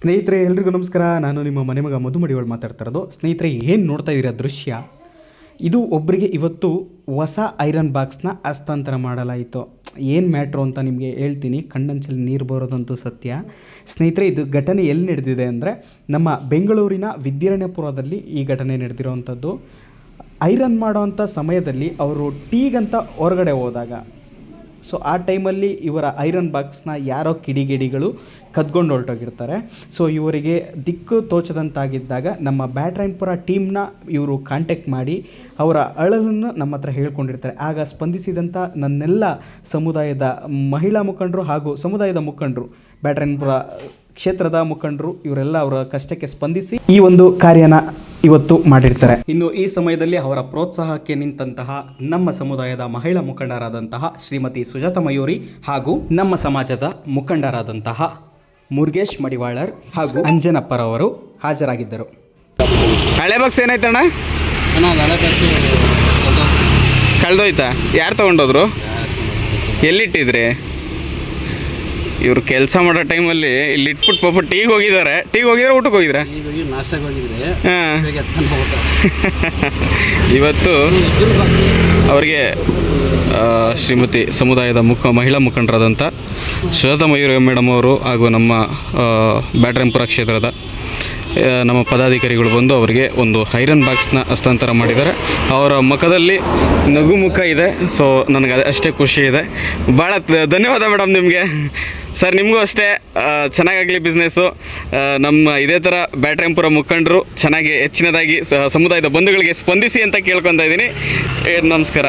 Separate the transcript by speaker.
Speaker 1: ಸ್ನೇಹಿತರೆ, ಎಲ್ರಿಗೂ ನಮಸ್ಕಾರ. ನಾನು ನಿಮ್ಮ ಮನೆ ಮಗ ಮಧುಮಡಿಗಳು ಮಾತಾಡ್ತಾ ಇರೋದು. ಸ್ನೇಹಿತರೆ, ಏನು ನೋಡ್ತಾ ಇದ್ದೀರಾ ದೃಶ್ಯ? ಇದು ಒಬ್ಬರಿಗೆ ಇವತ್ತು ಹೊಸ ಐರನ್ ಬಾಕ್ಸ್ನ ಹಸ್ತಾಂತರ ಮಾಡಲಾಯಿತು. ಏನು ಮ್ಯಾಟ್ರು ಅಂತ ನಿಮಗೆ ಹೇಳ್ತೀನಿ. ಕಣ್ಣಂಚಲ್ಲಿ ನೀರು ಬರೋದಂತೂ ಸತ್ಯ. ಸ್ನೇಹಿತರೆ, ಇದು ಘಟನೆ ಎಲ್ಲಿ ನಡೆದಿದೆ ಅಂದರೆ, ನಮ್ಮ ಬೆಂಗಳೂರಿನ ವಿದ್ಯಾರಣ್ಯಪುರದಲ್ಲಿ ಈ ಘಟನೆ ನಡೆದಿರೋವಂಥದ್ದು. ಐರನ್ ಮಾಡೋವಂಥ ಸಮಯದಲ್ಲಿ ಅವರು ಟೀಗಂತ ಹೊರಗಡೆ ಹೋದಾಗ. ಸೊ ಆ ಟೈಮಲ್ಲಿ ಇವರ ಐರನ್ ಬಾಕ್ಸ್ನ ಯಾರೋ ಕಿಡಿಗೇಡಿಗಳು ಕದ್ಕೊಂಡು ಹೊರಟೋಗಿರ್ತಾರೆ. ಸೊ ಇವರಿಗೆ ದಿಕ್ಕು ತೋಚದಂತಾಗಿದ್ದಾಗ ನಮ್ಮ ಬ್ಯಾಟ್ರಾಯನ್ಪುರ ಟೀಮ್ನ ಇವರು ಕಾಂಟ್ಯಾಕ್ಟ್ ಮಾಡಿ ಅವರ ಅಳಲನ್ನು ನಮ್ಮ ಹತ್ರ ಹೇಳ್ಕೊಂಡಿರ್ತಾರೆ. ಆಗ ಸ್ಪಂದಿಸಿದಂಥ ನನ್ನೆಲ್ಲ ಸಮುದಾಯದ ಮಹಿಳಾ ಮುಖಂಡರು ಹಾಗೂ ಸಮುದಾಯದ ಮುಖಂಡರು, ಬ್ಯಾಟ್ರಾಯನ್ಪುರ ಕ್ಷೇತ್ರದ ಮುಖಂಡರು, ಇವರೆಲ್ಲ ಅವರ ಕಷ್ಟಕ್ಕೆ ಸ್ಪಂದಿಸಿ ಈ ಒಂದು ಕಾರ್ಯನ ಇವತ್ತು ಮಾಡಿರ್ತಾರೆ. ಇನ್ನು ಈ ಸಮಯದಲ್ಲಿ ಅವರ ಪ್ರೋತ್ಸಾಹಕ್ಕೆ ನಿಂತಹ ನಮ್ಮ ಸಮುದಾಯದ ಮಹಿಳಾ ಮುಖಂಡರಾದಂತಹ ಶ್ರೀಮತಿ ಸುಜಾತ ಮಯೂರಿ ಹಾಗೂ ನಮ್ಮ ಸಮಾಜದ ಮುಖಂಡರಾದಂತಹ ಮುರುಗೇಶ್ ಮಡಿವಾಳರ್ ಹಾಗೂ ಅಂಜನಪ್ಪರವರು ಹಾಜರಾಗಿದ್ದರು.
Speaker 2: ಹಳೆ ಬಾಕ್ಸ್ ಏನಾಯ್ತಣ್ಣ ಕಳ್ದೋಯ್ತಾ? ಯಾರು ತಗೊಂಡೋದ್ರು? ಎಲ್ಲಿಟ್ಟಿದ್ರಿ? ಇವ್ರು ಕೆಲಸ ಮಾಡೋ ಟೈಮಲ್ಲಿ ಇಲ್ಲಿ ಇಟ್ಬಿಟ್ಟು ಪಾಪ ಟೀಗೆ ಹೋಗಿದ್ದಾರೆ. ಟೀಗೆ ಹೋಗಿದ್ರೆ ಊಟಕ್ಕೆ ಹೋಗಿದ್ರೆ? ಇವತ್ತು ಅವರಿಗೆ ಶ್ರೀಮತಿ ಸಮುದಾಯದ ಮುಖ ಮಹಿಳಾ ಮುಖಂಡರಾದಂಥ ಶ್ವೇತಾ ಮಯೂರ ಮೇಡಮ್ ಅವರು ಹಾಗೂ ನಮ್ಮ ಬ್ಯಾಟ್ರಂಪುರ ಕ್ಷೇತ್ರದ ನಮ್ಮ ಪದಾಧಿಕಾರಿಗಳು ಬಂದು ಅವರಿಗೆ ಒಂದು ಐರನ್ ಬಾಕ್ಸ್ನ ಹಸ್ತಾಂತರ ಮಾಡಿದ್ದಾರೆ. ಅವರ ಮುಖದಲ್ಲಿ ನಗು ಮುಖ ಇದೆ. ಸೊ ನನಗೆ ಅಷ್ಟೇ ಖುಷಿ ಇದೆ. ಭಾಳ ಧನ್ಯವಾದ ಮೇಡಮ್ ನಿಮಗೆ. ಸರ್, ನಿಮಗೂ ಅಷ್ಟೇ ಚೆನ್ನಾಗಾಗಲಿ ಬಿಸ್ನೆಸ್ಸು ನಮ್ಮ ಇದೇ ಥರ ಬ್ಯಾಟ್ರಾಯನ್ಪುರ ಮುಖಂಡರು ಚೆನ್ನಾಗಿ ಹೆಚ್ಚಿನದಾಗಿ ಸಮುದಾಯದ ಬಂಧುಗಳಿಗೆ ಸ್ಪಂದಿಸಿ ಅಂತ ಕೇಳ್ಕೊತಾ ಇದ್ದೀನಿ. ನಮಸ್ಕಾರ.